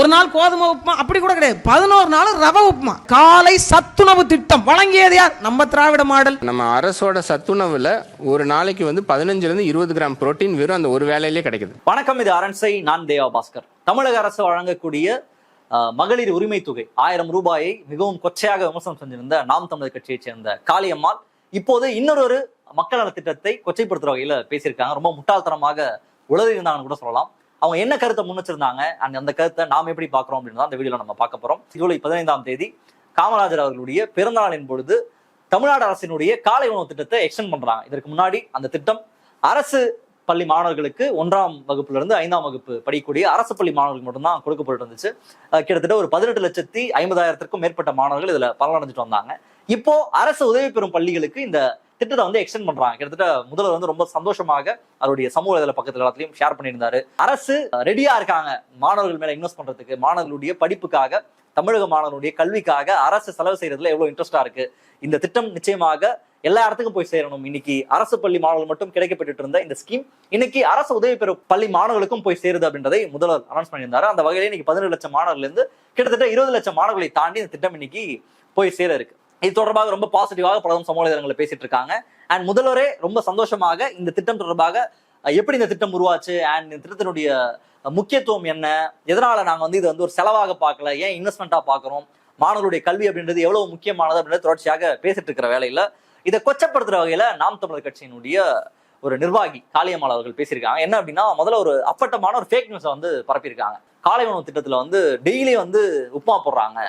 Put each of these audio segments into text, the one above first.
ஒரு நாள் கோதுமை உப்புமா அப்படி கூட கிடையாது. பதினோரு நாள் ரவை உப்புமா. காலை சத்துணவு திட்டம். வழங்கியது யார்? நம்ம திராவிட மாடல். நம்ம அரசோட சத்துணவுல ஒரு நாளைக்கு வந்து பதினஞ்சுல இருந்து இருபது கிராம் புரோட்டீன் வெறும் அந்த ஒரு வேலையிலே கிடைக்குது. வணக்கம் இது அரண்சை நான் தேவா பாஸ்கர். தமிழக அரசு வழங்கக்கூடிய மகளிர் உரிமை தொகை ஆயிரம் ரூபாயை மிகவும் கொச்சையாக விமர்சனம் செஞ்சிருந்த நாம் தமிழர் கட்சியைச் சேர்ந்த காளியம்மாள் இப்போது இன்னொரு மக்கள் நல திட்டத்தை கொச்சைப்படுத்துற வகையில பேசியிருக்காங்க. ரொம்ப முட்டாள்தனமாக உளறி இருந்தாங்கன்னு கூட சொல்லலாம். அவங்க என்ன கருத்தை முன் வச்சிருந்தாங்க அந்த கருத்தை நாம் எப்படி பார்க்குறோம் அப்படின்னு தான் இந்த வீடியோல நம்ம பார்க்க போகிறோம் ஜூலை பதினைந்தாம் தேதி காமராஜர் அவர்களுடைய பிறந்தநாளின் பொழுது தமிழ்நாடு அரசினுடைய காலை உணவு திட்டத்தை எக்ஸ்டெண்ட் பண்ணுறாங்க இதற்கு முன்னாடி அந்த திட்டம் அரசு பள்ளி மாணவர்களுக்கு ஒன்றாம் வகுப்புல இருந்து ஐந்தாம் வகுப்பு படிக்கக்கூடிய அரசு பள்ளி மாணவர்களுக்கு மட்டும்தான் கொடுக்கப்பட்டு இருந்துச்சு. கிட்டத்தட்ட ஒரு பதினெட்டு லட்சத்தி ஐம்பதாயிரத்திற்கும் மேற்பட்ட மாணவர்கள் இதுல பலனடைஞ்சிட்டு வந்தாங்க. இப்போ அரசு உதவி பெறும் பள்ளிகளுக்கு இந்த திட்டத்தை வந்து எக்ஸ்டெண்ட் பண்றாங்க. கிட்டத்தட்ட முதல்வர் வந்து ரொம்ப சந்தோஷமாக அவருடைய சமூக இதில் பக்கத்துல எல்லாத்தையும் ஷேர் பண்ணியிருந்தாரு. அரசு ரெடியா இருக்காங்க மாணவர்கள் மேல இன்வெஸ்ட் பண்றதுக்கு மாணவர்களுடைய படிப்புக்காக தமிழக மாணவர்களுடைய கல்விக்காக அரசு செலவு செய்யறதுல எவ்வளவு இன்ட்ரெஸ்டா இருக்கு? இந்த திட்டம் நிச்சயமாக எல்லா இடத்துக்கும் போய் சேரணும். இன்னைக்கு அரசு பள்ளி மாணவர்கள் மட்டும் கிடைக்கப்பட்டு இருந்த இந்த ஸ்கீம் இன்னைக்கு அரசு உதவி பெறும் பள்ளி மாணவர்களுக்கும் போய் சேருது அப்படின்றதை முதல்வர் அனௌன்ஸ் பண்ணியிருந்தாரு. அந்த வகையில இன்னைக்கு பதினேழு லட்சம் மாணவர்கள் இருந்து கிட்டத்தட்ட இருபது லட்சம் மாணவர்களை தாண்டி இந்த திட்டம் இன்னைக்கு போய் சேர இருக்கு. இது தொடர்பாக ரொம்ப பாசிட்டிவாக பலரும் சமூக வலைதளங்களில் பேசிட்டு இருக்காங்க. அண்ட் முதல்வரே ரொம்ப சந்தோஷமாக இந்த திட்டம் தொடர்பாக எப்படி இந்த திட்டம் உருவாச்சு? அண்ட் இந்த திட்டத்தினுடைய முக்கியத்துவம் என்ன? எதனால நாங்கள் வந்து இதை வந்து ஒரு செலவாக பார்க்கல? ஏன் இன்வெஸ்ட்மெண்ட்டாக பார்க்குறோம்? மாணவருடைய கல்வி அப்படின்றது எவ்வளவு முக்கியமானது அப்படின்றது தொடர்ச்சியாக பேசிட்டு இருக்கிற வேலையில இதை கொச்சப்படுத்துற வகையில நாம் தமிழர் கட்சியினுடைய ஒரு நிர்வாகி காளியம்மாள் அவர்கள் பேசியிருக்காங்க. என்ன அப்படின்னா முதல்ல ஒரு அப்பட்டமான ஒரு ஃபேக் நியூஸை வந்து பரப்பியிருக்காங்க. காலை உணவு திட்டத்துல வந்து டெய்லி வந்து உப்புமா போடுறாங்க.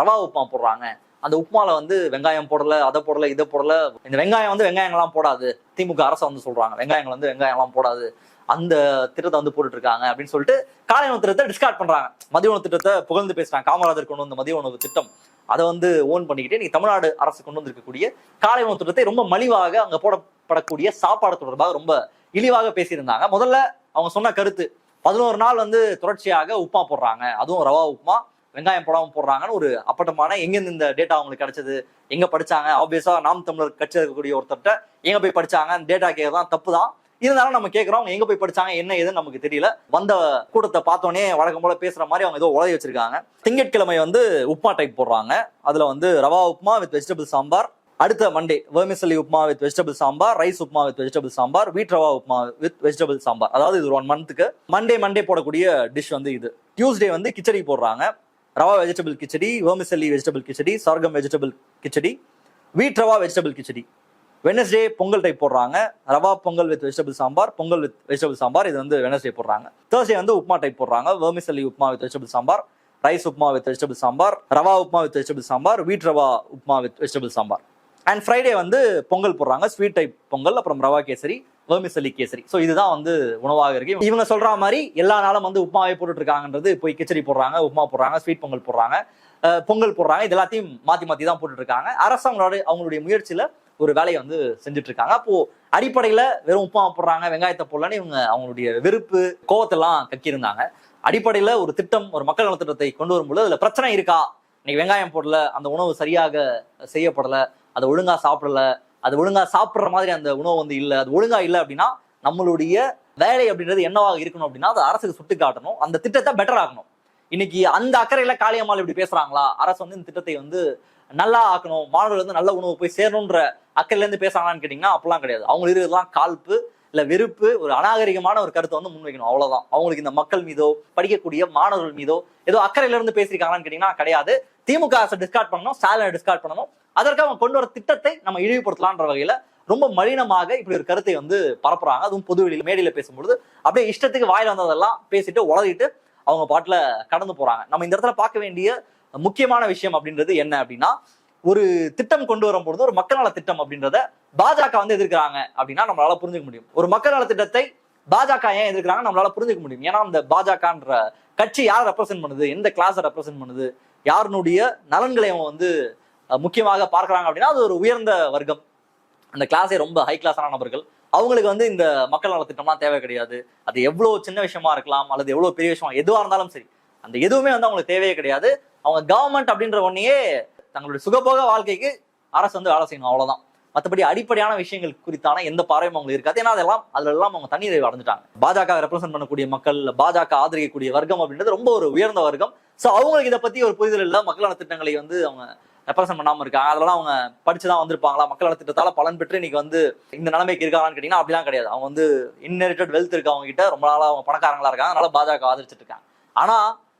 ரவா உப்புமா போடுறாங்க. அந்த உப்புமால வந்து வெங்காயம் போடல அதை போடல இதை போடல. இந்த வெங்காயம் வந்து வெங்காயங்கள்லாம் போடாது. திமுக அரசு வந்து சொல்றாங்க. வெங்காயங்கள் வந்து வெங்காயம்லாம் போடாது. அந்த திட்டத்தை வந்து போட்டுட்டு இருக்காங்க அப்படின்னு சொல்லிட்டு காலை உணவு திட்டத்தை டிஸ்கார்ட் பண்றாங்க. மதிய உணவு திட்டத்தை புகழ்ந்து பேசுறாங்க. காமராஜர் கொண்டு வந்த மதிய உணவு திட்டம். அதை வந்து ஓன் பண்ணிக்கிட்டு நீ தமிழ்நாடு அரசு கொண்டு வந்திருக்கக்கூடிய காலை உணவு திட்டத்தை ரொம்ப மலிவாக அங்க போடப்படக்கூடிய சாப்பாடு தொடர்பாக ரொம்ப இழிவாக பேசியிருந்தாங்க. முதல்ல அவங்க சொன்ன கருத்து பதினோரு நாள் வந்து தொடர்ச்சியாக உப்புமா போடுறாங்க. அதுவும் ரவா உப்புமா. வெங்காயம் போடாமல் போடுறாங்கன்னு ஒரு அப்பட்டமான எங்கேருந்து இந்த டேட்டா அவங்களுக்கு கிடைச்சது? எங்கே படிச்சாங்க? ஆப்வியஸாக நாம் தமிழர் கட்சி இருக்கக்கூடிய ஒருத்தர்கிட்ட எங்கே போய் படிச்சாங்க? அந்த டேட்டா கேட்கறதான் தப்பு தான் இருந்தாலும் நம்ம கேட்குறோம் அவங்க எங்க போய் படிச்சாங்க? என்ன ஏதுன்னு நமக்கு தெரியல. வந்த கூட்டத்தை பார்த்தோன்னே வழக்கம் போல பேசுற மாதிரி அவங்க ஏதோ உழவி வச்சிருக்காங்க. திங்கட்கிழமை வந்து உப்புமா டைப் போடுறாங்க. அதுல வந்து ரவா உப்புமா வித் வெஜிடபிள் சாம்பார். அடுத்த Monday vermicelli upma with vegetable sambar. Rice upma with vegetable sambar. Wheat rava upma with vegetable sambar. அதாவது இது ஒரு ஒன் மந்த்துக்கு மண்டே மண்டே போடக்கூடிய டிஷ் வந்து இது. டியூஸ்டே வந்து கிச்சடி போடுறாங்க. Rava vegetable khichdi vermicelli vegetable khichdi Sargam vegetable khichdi wheat rava vegetable khichdi. Wednesday pongal type போடுறாங்க. Rava pongal with vegetable sambar pongal with vegetable sambar இது வந்து வெனஸ்டே போடுறாங்க. தேர்ஸ்டே வந்து உப்மா டைப் போடுறாங்க. Vermicelli upma with vegetable sambar rice upma with vegetable sambar rava upma with vegetable sambar wheat rava upma with vegetable sambar. And Friday வந்து பொங்கல் போடுறாங்க. Sweet type pongal அப்புறம் rava kesari vermicelli kesari so இதுதான் வந்து உணவாக இருக்கு. இவங்க சொல்ற மாதிரி எல்லா நாளும் வந்து உப்மாவே போட்டுட்டு இருக்காங்கன்றது போய் கிச்சடி போடுறாங்க உப்மா போடுறாங்க ஸ்வீட் பொங்கல் போடுறாங்க பொங்கல் போடுறாங்க இது எல்லாத்தையும் மாத்தி மாத்தி தான் போட்டுட்டு இருக்காங்க அரசாங்களோட அவங்களுடைய முயற்சியில ஒரு வேலையை வந்து செஞ்சுட்டு இருக்காங்க அப்போ அடிப்படையில வெறும் உப்புமா போடுறாங்க வெங்காயத்தை போடலன்னு இவங்க அவங்களுடைய வெறுப்பு கோவத்தெல்லாம் கக்கியிருந்தாங்க. அடிப்படையில ஒரு திட்டம் ஒரு மக்கள் நல திட்டத்தை கொண்டு வரும்போது அதுல பிரச்சனை இருக்கா? இன்னைக்கு வெங்காயம் போடல அந்த உணவு சரியாக செய்யப்படல அதை ஒழுங்கா சாப்பிடல அது ஒழுங்கா சாப்பிட்ற மாதிரி அந்த உணவு வந்து இல்லை. அது ஒழுங்கா இல்லை அப்படின்னா நம்மளுடைய வேலை அப்படின்றது என்னவாக இருக்கணும் அப்படின்னா அது அரசுக்கு சுட்டு காட்டணும். அந்த திட்டத்தை பெட்டர் ஆகணும் இன்னைக்கு அந்த அக்கறையில காளியம்மாள் இப்படி பேசுறாங்களா? அரசு வந்து இந்த திட்டத்தை வந்து நல்லா ஆக்கணும். மாணவர்கள் வந்து நல்ல உணவு போய் சேரணுன்ற அக்கறையில இருந்து பேசுறாங்களான்னு கேட்டீங்கன்னா அப்பெல்லாம் கிடையாது. அவங்க இருக்கிறதுலாம் காழ்ப்பு இல்ல வெறுப்பு ஒரு அநாகரிகமான ஒரு கருத்தை வந்து முன்வைக்கணும். அவ்வளவுதான். அவங்களுக்கு இந்த மக்கள் மீதோ படிக்கக்கூடிய மாணவர்கள் மீதோ ஏதோ அக்கறையில இருந்து பேசியிருக்காங்களான்னு கேட்டீங்கன்னா கிடையாது. திமுக அரசை டிஸ்கார்ட் பண்ணணும் ஸ்டாலினை டிஸ்கார்ட் பண்ணணும். அதற்காக அவங்க கொண்டு வர திட்டத்தை நம்ம இழிவுபடுத்தலான்ற வகையில ரொம்ப மலினமாக இப்படி ஒரு கருத்தை வந்து பரப்புறாங்க. அதுவும் பொது வெளியில மேடையில பேசும்பொழுது அப்படியே இஷ்டத்துக்கு வாயில் வந்ததெல்லாம் பேசிட்டு உளறிட்டு அவங்க பாட்டுல கடந்து போறாங்க. நம்ம இந்த இடத்துல பார்க்க வேண்டிய முக்கியமான விஷயம் அப்படின்றது என்ன அப்படின்னா ஒரு திட்டம் கொண்டு வரும்பொழுது ஒரு மக்கள் நல திட்டம் அப்படின்றத பாஜக வந்து எதிர்க்கிறாங்க அப்படின்னா நம்மளால புரிஞ்சுக்க முடியும். ஒரு மக்கள் நல திட்டத்தை பாஜக ஏன் எதிர்க்கிறாங்க? நம்மளால புரிஞ்சுக்க முடியும். ஏன்னா அந்த பாஜகன்ற கட்சி யார் ரெப்ரசென்ட் பண்ணுது? எந்த கிளாஸை ரெப்ரசென்ட் பண்ணுது? யாருனுடைய நலன்களை அவங்க வந்து முக்கியமாக பார்க்குறாங்க அப்படின்னா அது ஒரு உயர்ந்த வர்க்கம். அந்த கிளாஸே ரொம்ப ஹை கிளாஸான நபர்கள். அவங்களுக்கு வந்து இந்த மக்கள் நலத்திட்டம்லாம் தேவை கிடையாது. அது எவ்வளோ சின்ன விஷயமா இருக்கலாம் அல்லது எவ்வளோ பெரிய விஷயமா எதுவாக இருந்தாலும் சரி. அந்த எதுவுமே வந்து அவங்களுக்கு தேவையே கிடையாது. அவங்க கவர்மெண்ட் அப்படின்ற ஒன்னையே தங்களுடைய சுகபோக வாழ்க்கைக்கு அரசு வந்து வேலை செய்யணும் அவ்வளோதான் மற்றபடி அடிப்படையான விஷயங்கள் குறித்தான எந்த பார்வையும் அவங்களுக்கு இருக்காது. ஏன்னா அதெல்லாம் அதெல்லாம் அவங்க தண்ணீரை அடைஞ்சிட்டாங்க பாஜக ரெப்ரசென்ட் பண்ணக்கூடிய மக்கள் பாஜக ஆதரிக்கக்கூடிய வர்க்கம் அப்படின்றது ரொம்ப ஒரு உயர்ந்த வர்க்கம். ஸோ அவங்களுக்கு இதை பத்தி ஒரு புரிதல் இல்ல. மக்கள் திட்டங்களை வந்து அவங்க ரெப்ரசென்ட் பண்ணாமல் இருக்காங்க. அதெல்லாம் அவங்க படிச்சுதான் வந்திருப்பாங்களா? மக்கள் நல திட்டத்தால பலன் பெற்று இன்னைக்கு வந்து இந்த நிலைமைக்கு இருக்காங்களான்னு கேட்டீங்கன்னா அப்படிலாம் கிடையாது. அவங்க வந்து இன்ஹெரிட்டட் வெல்த் இருக்கு அவங்க கிட்ட ரொம்ப நாளாக அவங்க பணக்காரங்களா இருக்காங்க. அதனால பாஜக ஆதரிச்சிட்டு இருக்காங்க. ஆனா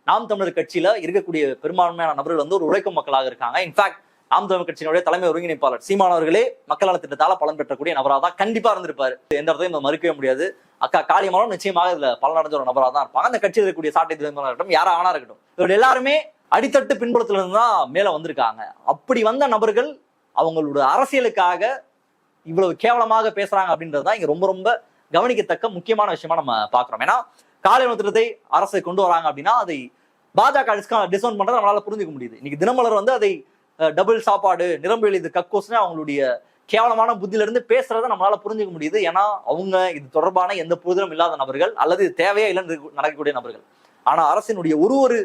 நாம் தமிழர் கட்சியில இருக்கக்கூடிய பெரும்பான்மையான நபர்கள் வந்து ஒரு உழைக்கும் மக்களாக இருக்காங்க. இன்ஃபேக்ட் ஆம் தமிழ் கட்சியினுடைய தலைமை ஒருங்கிணைப்பாளர். சீமானவர்களே மக்கள் நல திட்டத்தால பலன் பெற்றக்கூடிய நபராக தான் கண்டிப்பா இருந்திருப்பாரு. எந்த இடத்தையும் நம்ம மறுக்கவே முடியாது. அக்கா காளியமாலும் நிச்சயமாக இதுல பலன் அடைஞ்ச ஒரு நபராக தான் இருப்பாங்க. அந்த கட்சியில் இருக்கக்கூடிய சாட்டை துறைமுகம் இருக்கட்டும் யாரா ஆனா இருக்கட்டும். இவர்கள் எல்லாருமே அடித்தட்டு பின்புலத்துல இருந்து தான் மேல வந்திருக்காங்க. அப்படி வந்த நபர்கள் அவங்களோட அரசியலுக்காக இவ்வளவு கேவலமாக பேசுறாங்க அப்படின்றது தான் இங்க ரொம்ப ரொம்ப கவனிக்கத்தக்க முக்கியமான விஷயமா நம்ம பாக்குறோம் ஏன்னா காலை திட்டத்தை அரசு கொண்டு வராங்க அப்படின்னா அதை பாஜக டிஸ்கவுண்ட் பண்றதை நம்மளால புரிஞ்சுக்க முடியுது. இன்னைக்கு தினமலர் வந்து அதை டபுள் சாப்பாடு நிரம்பு எழுது கக்கோஸ்னு அவங்களுடைய கேவலமான புத்தியில இருந்து நம்மளால புரிஞ்சுக்க முடியுது. ஏன்னா அவங்க இது தொடர்பான எந்த புரிதலும் இல்லாத நபர்கள் அல்லது இது தேவையே இல்லைன்னு நடக்கக்கூடிய நபர்கள். ஆனா அரசினுடைய ஒரு ஒரு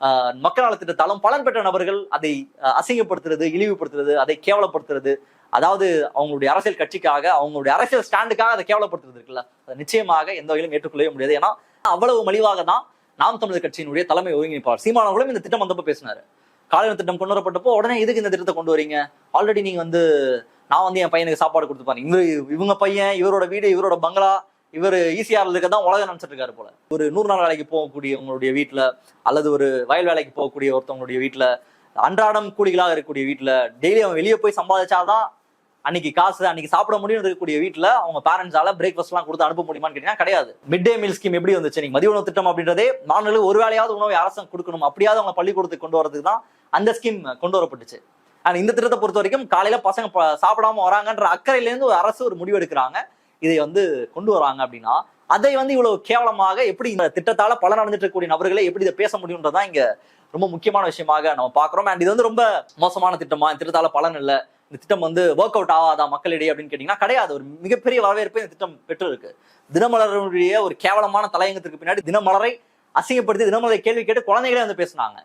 ஆஹ், மக்கள் நல திட்டத்தாலும் பலன் பெற்ற நபர்கள் அதை அசிங்கப்படுத்துறது இழிவுபடுத்துறது அதை கேவலப்படுத்துறது அதாவது அவங்களுடைய அரசியல் கட்சிக்காக அவங்களுடைய அரசியல் ஸ்டாண்டுக்காக அதை கேவலப்படுத்துறது இருக்குல்ல. அதை நிச்சயமாக எந்த வகையிலும் ஏற்றுக்கொள்ளவே முடியாது. ஏன்னா அவ்வளவு மலிவாக தான் நாம் தமிழர் கட்சியினுடைய தலைமை ஒருங்கிணைப்பாளர் சீமானவர்களும் இந்த திட்டம் வந்தப்ப பேசினாரு. காலையில் திட்டம் கொண்டு வரப்பட்டப்போ உடனே எதுக்கு இந்த திட்டத்தை கொண்டு வரீங்க? ஆல்ரெடி நீங்க வந்து நான் வந்து என் பையனுக்கு சாப்பாடு கொடுத்துப்பாரு இவரு இவங்க பையன் இவரோட வீடு இவரோட பங்களா இவர் ஈசிஆர்ல இருக்க தான் உலகம் நினைச்சிட்டு இருக்காரு போல. ஒரு நூறு நாள் வேலைக்கு போகக்கூடிய உங்களுடைய வீட்டுல அல்லது ஒரு வயல் வேலைக்கு போகக்கூடிய ஒருத்தவங்களுடைய வீட்டுல அன்றாடம் கூலிகளாக இருக்கக்கூடிய வீட்டுல டெய்லி அவன் வெளியே போய் சம்பாதிச்சாதான் அன்னைக்கு காசு அன்னைக்கு சாப்பிட முடியும் இருக்கக்கூடிய வீட்டுல அவங்க பேரண்ட்ஸால பிரேக்ஃபாஸ்ட் எல்லாம் கொடுத்து அனுப்ப முடியுமான்னு கேட்டீங்கன்னா கிடையாது. மிட் டே மீல் ஸ்கீம் எப்படி வந்துச்சு? நீங்க மதிய உணவு திட்டம் அப்படின்றதே மாநில ஒரு வேலையாவது உணவை அரசு கொடுக்கணும். அப்படியாவது அவங்க பள்ளிக்கூடத்துக்கு கொண்டு வரதுக்கு தான் அந்த ஸ்கீம் கொண்டு வரப்பட்டுச்சு. ஆனால் இந்த திட்டத்தை பொறுத்த வரைக்கும் காலையில பசங்க ப- சாப்பிடாம வராங்கன்ற அக்கறையில இருந்து ஒரு அரசு ஒரு முடிவு எடுக்கிறாங்க. இதை வந்து கொண்டு வராங்க அப்படின்னா அதை வந்து இவ்வளவு கேவலமாக எப்படி இந்த திட்டத்தால பலன் அடைஞ்சிட்டு இருக்கக்கூடிய நபர்களை எப்படி இதை பேச முடியும்ன்றதான் இங்க ரொம்ப முக்கியமான விஷயமாக நம்ம பாக்குறோம் அண்ட் இது வந்து ரொம்ப மோசமான திட்டமா? இந்த திட்டத்தால பலன் இல்ல. இந்த திட்டம் வந்து ஒர்க் அவுட் ஆகாதா மக்களிடையே அப்படின்னு கேட்டீங்கன்னா கிடையாது. ஒரு மிகப்பெரிய வரவேற்பை இந்த திட்டம் பெற்றிருக்கு. தினமலருடைய ஒரு கேவலமான தலையங்கத்திற்கு பின்னாடி தினமலரை அசிங்கப்படுத்தி தினமலரை கேள்வி கேட்டு குழந்தைகளே வந்து பேசுனாங்க.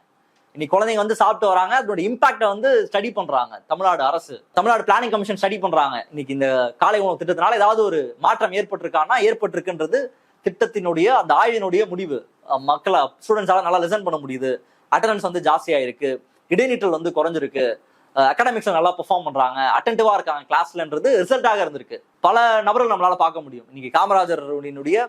இன்னைக்கு குழந்தைங்க வந்து சாப்பிட்டு வராங்க. அதோட இம்பாக்டை வந்து ஸ்டடி பண்றாங்க. தமிழ்நாடு அரசு தமிழ்நாடு பிளானிங் கமிஷன் ஸ்டடி பண்றாங்க. இன்னைக்கு இந்த காலை உணவு திட்டத்தினால ஏதாவது ஒரு மாற்றம் ஏற்பட்டிருக்கான்னா ஏற்பட்டிருக்குன்றது திட்டத்தினுடைய அந்த ஆய்வினுடைய முடிவு. மக்களை ஸ்டூடெண்ட்ஸால நல்லா லெசன் பண்ண முடியுது. அட்டண்டன்ஸ் வந்து ஜாஸ்தியா இருக்கு இடைநிற்றல் வந்து குறைஞ்சிருக்கு. அகாடமிக்ஸ்ல நல்லா பெர்ஃபார்ம் பண்றாங்க. அட்டன்டிவா இருக்காங்க கிளாஸ்லன்றது ரிசல்ட்டாக இருந்திருக்கு. பல நபர்கள் நம்மளால பார்க்க முடியும். இன்னைக்கு காமராஜருடைய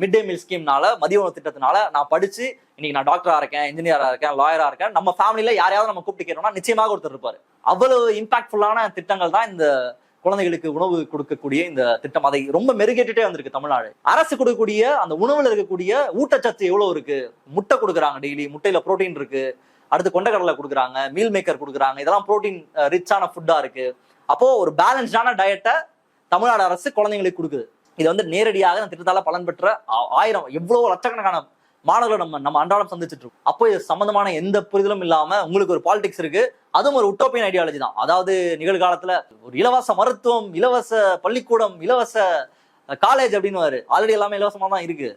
மிட் டே மீல் ஸ்கீம்னால மதிய உணவு திட்டத்தினால நான் படிச்சு இன்னைக்கு நான் டாக்டரா இருக்கேன் இன்ஜினியரா இருக்கேன் லாயரா இருக்கேன் நம்ம ஃபேமிலியில யாரையாவது நம்ம கூப்பிட்டு கேட்டோம்னா நிச்சயமாக ஒருத்தர் இருப்பாரு. அவ்வளவு இம்பாக்ட்ஃபுல்லான திட்டங்கள் தான் இந்த குழந்தைகளுக்கு உணவு கொடுக்கக்கூடிய இந்த திட்டம். அதை ரொம்ப மெருகேட்டுட்டே வந்திருக்கு தமிழ்நாடு. அரசு கொடுக்கக்கூடிய அந்த உணவுல இருக்கக்கூடிய ஊட்டச்சத்து எவ்வளவு இருக்கு? முட்டை கொடுக்குறாங்க டெய்லி முட்டையில புரோட்டீன் இருக்கு. அடுத்து கொண்டக்கடலை கொடுக்குறாங்க மீல் மேக்கர் கொடுக்குறாங்க இதெல்லாம் புரோட்டீன் ரிச்சான ஃபுட்டா இருக்கு. அப்போ ஒரு பேலன்ஸ்டான டயட்டை தமிழ்நாடு அரசு குழந்தைங்களுக்கு கொடுக்குது. இது வந்து நேரடியாக இந்த திட்டத்தால பலன் பெற்ற ஆயிரம் எவ்வளவு லட்சக்கணக்கான மாணவர்களை நம்ம நம்ம அன்றாடம் சந்திச்சுட்டு இருக்கோம். அப்போ இது சம்பந்தமான எந்த புரிதலும் இல்லாம உங்களுக்கு ஒரு பாலிடிக்ஸ் இருக்கு. அதுவும் ஒரு உட்டோப்பியன் ஐடியாலஜி தான். அதாவது நிகழ்காலத்துல ஒரு இலவச மருத்துவம் இலவச பள்ளிக்கூடம் இலவச காலேஜ் அப்படின்னு ஆல்ரெடி எல்லாமே இலவசமா தான் இருக்கு.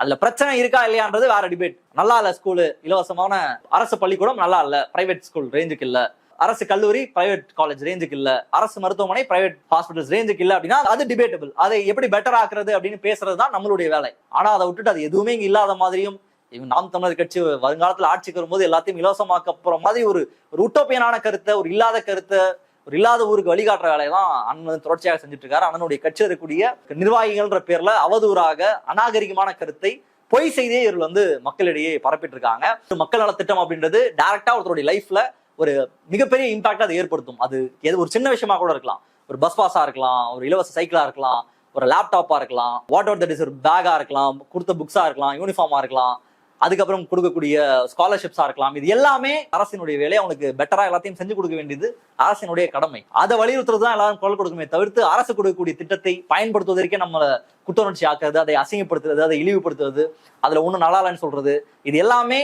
அதுல பிரச்சனை இருக்கா இல்லையான்றது வேற டிபேட் நல்லா இல்ல ஸ்கூலு இலவசமான அரசு பள்ளிக்கூடம் நல்லா இல்ல. பிரைவேட் ஸ்கூல் ரேஞ்சுக்கு இல்ல. அரசு கல்லூரி பிரைவேட் காலேஜ் ரேஞ்சுக்கு இல்ல. அரசு மருத்துவமனை பிரைவேட் ஹாஸ்பிட்டல்ஸ் ரேஞ்சுக்கு இல்ல அப்படின்னா அது டிபேட்டபிள் அதை எப்படி பெட்டர் ஆக்குறது அப்படின்னு பேசுறது தான் நம்மளுடைய வேலை. ஆனா அதை விட்டுட்டு அது எதுவுமே இங்க இல்லாத மாதிரியும் இவங்க நாம் தமிழர் கட்சி வருங்காலத்தில் ஆட்சிக்கு வரும்போது எல்லாத்தையும் இலவசமாக்க போற மாதிரி ஒரு ஒரு உட்டோப்பியனான கருத்தை ஒரு இல்லாத கருத்தை ஒரு இல்லாத ஊருக்கு வழிகாட்டுற வேலையை தான் அண்ணன் தொடர்ச்சியாக செஞ்சுட்டு இருக்காரு அண்ணனுடைய கட்சியில் இருக்கக்கூடிய நிர்வாகிகள்ன்ற பேர்ல அவதூறாக அநாகரிகமான கருத்தை பொய் செய்தியே இவர்கள் வந்து மக்களிடையே பரப்பிட்டு இருக்காங்க மக்கள் நலத்திட்டம் திட்டம் அப்படின்றது டைரக்டா ஒருத்தருடைய லைஃப்ல ஒரு மிகப்பெரிய இம்பாக்ட் அதை ஏற்படுத்தும். அது எது ஒரு சின்ன விஷயமா கூட இருக்கலாம். ஒரு பஸ் பாஸா இருக்கலாம் ஒரு இலவச சைக்கிளா இருக்கலாம் ஒரு லேப்டாப்பா இருக்கலாம் வாட் அவுட் தட் இஸ் ஒரு பேக்கா இருக்கலாம் கொடுத்த புக்ஸா இருக்கலாம் யூனிஃபார்மா இருக்கலாம். அதுக்கப்புறம் கொடுக்கக்கூடிய ஸ்காலர்ஷிப்ஸா இருக்கலாம். இது எல்லாமே அரசினுடைய வேலை அவனுக்கு பெட்டரா எல்லாத்தையும் செஞ்சு கொடுக்க வேண்டியது அரசினுடைய கடமை. அதை வலியுறுத்துறது தான் எல்லாரும் குரல் கொடுக்குமே தவிர்த்து அரசு கொடுக்கக்கூடிய திட்டத்தை பயன்படுத்துவதற்கே நம்மளை குற்றவுணர்ச்சி ஆக்குறது அதை அசிங்கப்படுத்துறது அதை இழிவுபடுத்துறது அதுல ஒண்ணு நல்லா இல்லைன்னு சொல்றது. இது எல்லாமே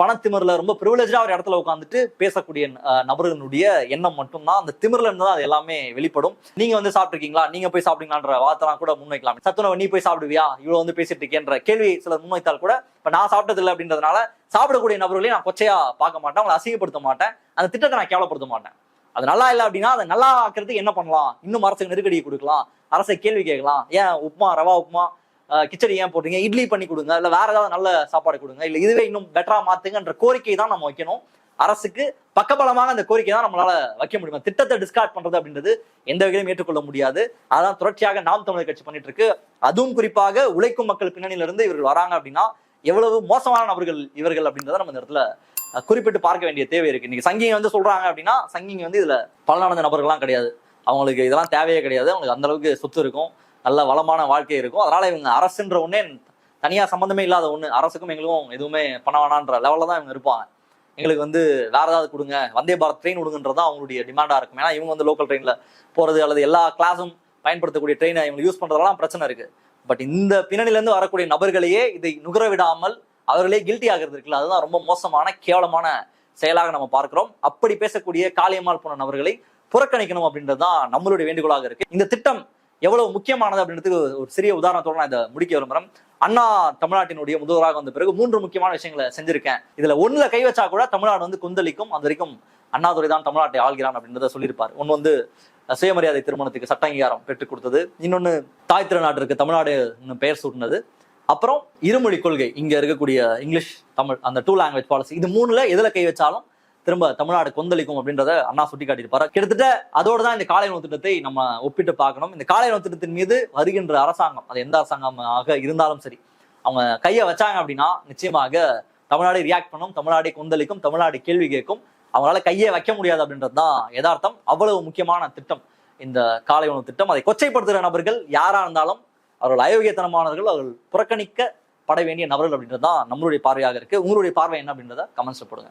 பணத்திமிர்ல ரொம்ப ப்ரிவிலேஜாக ஒரு இடத்துல உட்காந்துட்டு பேசக்கூடிய நபர்களுடைய எண்ணம் மட்டும்தான். அந்த திமிரில் இருந்து தான் அது எல்லாமே வெளிப்படும். நீங்க வந்து சாப்பிட்ருக்கீங்களா நீங்க போய் சாப்பிடுங்களான்ற வார்த்தைலாம் கூட முன்வைக்கலாம். சத்துணவு நீ போய் சாப்பிடுவியா? இவ்வளவு வந்து பேசிட்டு இருக்கேன்ற கேள்வி சிலர் முன்வைத்தால் கூட இப்போ நான் சாப்பிட்டதில்லை அப்படின்றதுனால சாப்பிடக்கூடிய நபர்களையும் நான் கொச்சையா பார்க்க மாட்டேன். அவங்களை அசிங்கப்படுத்த மாட்டேன். அந்த திட்டத்தை நான் கேவலப்படுத்த மாட்டேன். அது நல்லா இல்லை அப்படின்னா அதை நல்லா ஆக்கிறதுக்கு என்ன பண்ணலாம்? இன்னும் அரசுக்கு நெருக்கடியை கொடுக்கலாம். அரசை கேள்வி கேட்கலாம். ஏன் உப்புமா ரவா உப்புமா கிச்சடி ஏன் போடுறீங்க? இட்லி பண்ணி கொடுங்க இல்லை வேற ஏதாவது நல்ல சாப்பாடு கொடுங்க இல்லை இதுவே இன்னும் பெட்டரா மாத்துங்கன்ற கோரிக்கை தான் நம்ம வைக்கணும். அரசுக்கு பக்கபலமாக அந்த கோரிக்கை தான் நம்மளால வைக்க முடியும். திட்டத்தை டிஸ்கார்ட் பண்றது அப்படின்றது எந்த வகையிலும் ஏற்றுக்கொள்ள முடியாது. அதான் தொடர்ச்சியாக நாம் தமிழர் கட்சி பண்ணிட்டு இருக்கு. அதுவும் குறிப்பாக உழைக்கும் மக்கள் பின்னணியிலிருந்து இவர்கள் வராங்க அப்படின்னா எவ்வளவு மோசமான நபர்கள் இவர்கள் அப்படின்றத நம்ம இந்த இடத்துல குறிப்பிட்டு பார்க்க வேண்டிய தேவை இருக்கு. இன்னைக்கு சங்கிங்க வந்து சொல்றாங்க அப்படின்னா சங்கிங்க வந்து இதுல பலனடைந்த நபர்கள்லாம் கிடையாது. அவங்களுக்கு இதெல்லாம் தேவையே கிடையாது. அவங்களுக்கு அந்த அளவுக்கு சொத்து இருக்கும். நல்ல வளமான வாழ்க்கை இருக்கும். அதனால இவங்க அரசுன்ற ஒண்ணே தனியா சம்மந்தமே இல்லாத ஒன்று அரசுக்கும் எங்களுக்கும் எதுவுமே பண்ண வேணான்ற லெவலில் தான் இவங்க இருப்பாங்க. எங்களுக்கு வந்து வேற ஏதாவது கொடுங்க. வந்தே பாரத் ட்ரெயின் விடுங்கன்றது அவங்களுடைய டிமாண்டா இருக்கும். ஏன்னா இவங்க வந்து லோக்கல் ட்ரெயின்ல போறது அல்லது எல்லா கிளாஸும் பயன்படுத்தக்கூடிய ட்ரெயினை இவங்க யூஸ் பண்றதெல்லாம் பிரச்சனை இருக்கு. பட் இந்த பின்னணியிலேருந்து வரக்கூடிய நபர்களையே இதை நுகர விடாமல் அவர்களே கில்ட்டி ஆகிறது இருக்குல்ல அதுதான் ரொம்ப மோசமான கேவலமான செயலாக நம்ம பார்க்கிறோம். அப்படி பேசக்கூடிய காளியம்மாள் போன நபர்களை புறக்கணிக்கணும் அப்படின்றது தான் நம்மளுடைய வேண்டுகோளாக இருக்கு. இந்த திட்டம் எவ்வளவு முக்கியமானது அப்படின்றதுக்கு ஒரு சிறிய உதாரணத்தோட நான் இதை முடிக்க விரும்புகிறேன் அண்ணா தமிழ்நாட்டினுடைய முதல்வராக வந்த பிறகு மூன்று முக்கியமான விஷயங்களை செஞ்சிருக்கேன். இதுல ஒண்ணுல கை வச்சா கூட தமிழ்நாடு வந்து குந்தளிக்கும். அது வரைக்கும் அண்ணாதுரை தான் தமிழ்நாட்டை ஆள்கிறான் அப்படின்றத சொல்லியிருப்பார். ஒன்று வந்து சுயமரியாதை திருமணத்துக்கு சட்ட அங்கீகாரம் பெற்றுக் கொடுத்தது. இன்னொன்று தாய் திருநாட்டிற்கு தமிழ்நாடு பெயர் சூட்டினது. அப்புறம் இருமொழி கொள்கை. இங்க இருக்கக்கூடிய இங்கிலீஷ் தமிழ் அந்த டூ லாங்குவேஜ் பாலிசி இது மூணுல எதுல கை வச்சாலும் திரும்ப தமிழ்நாடு கொந்தளிக்கும் அப்படின்றத அண்ணா சுட்டி காட்டியிருப்பாரு கிட்டத்தட்ட அதோட தான் இந்த காலை உணவு திட்டத்தை நம்ம ஒப்பிட்டு பார்க்கணும். இந்த காலை உணவு திட்டத்தின் மீது வருகின்ற அரசாங்கம் அது எந்த அரசாங்கமாக இருந்தாலும் சரி அவங்க கையை வச்சாங்க அப்படின்னா நிச்சயமாக தமிழ்நாடு ரியாக்ட் பண்ணும் தமிழ்நாடு கொந்தளிக்கும் தமிழ்நாடு கேள்வி கேட்கும். அவங்களால கையை வைக்க முடியாது அப்படின்றது தான் யதார்த்தம். அவ்வளவு முக்கியமான திட்டம் இந்த காலை உணவு திட்டம். அதை கொச்சைப்படுத்துகிற நபர்கள் யாரா இருந்தாலும் அவர்கள் அயோக்கியத்தனமானவர்கள் அவர்கள் புறக்கணிக்கப்பட வேண்டிய நபர்கள் அப்படின்றது தான் நம்மளுடைய பார்வையாக இருக்கு. உங்களுடைய பார்வை என்ன அப்படின்றத கமெண்ட்ஸ் போடுங்க.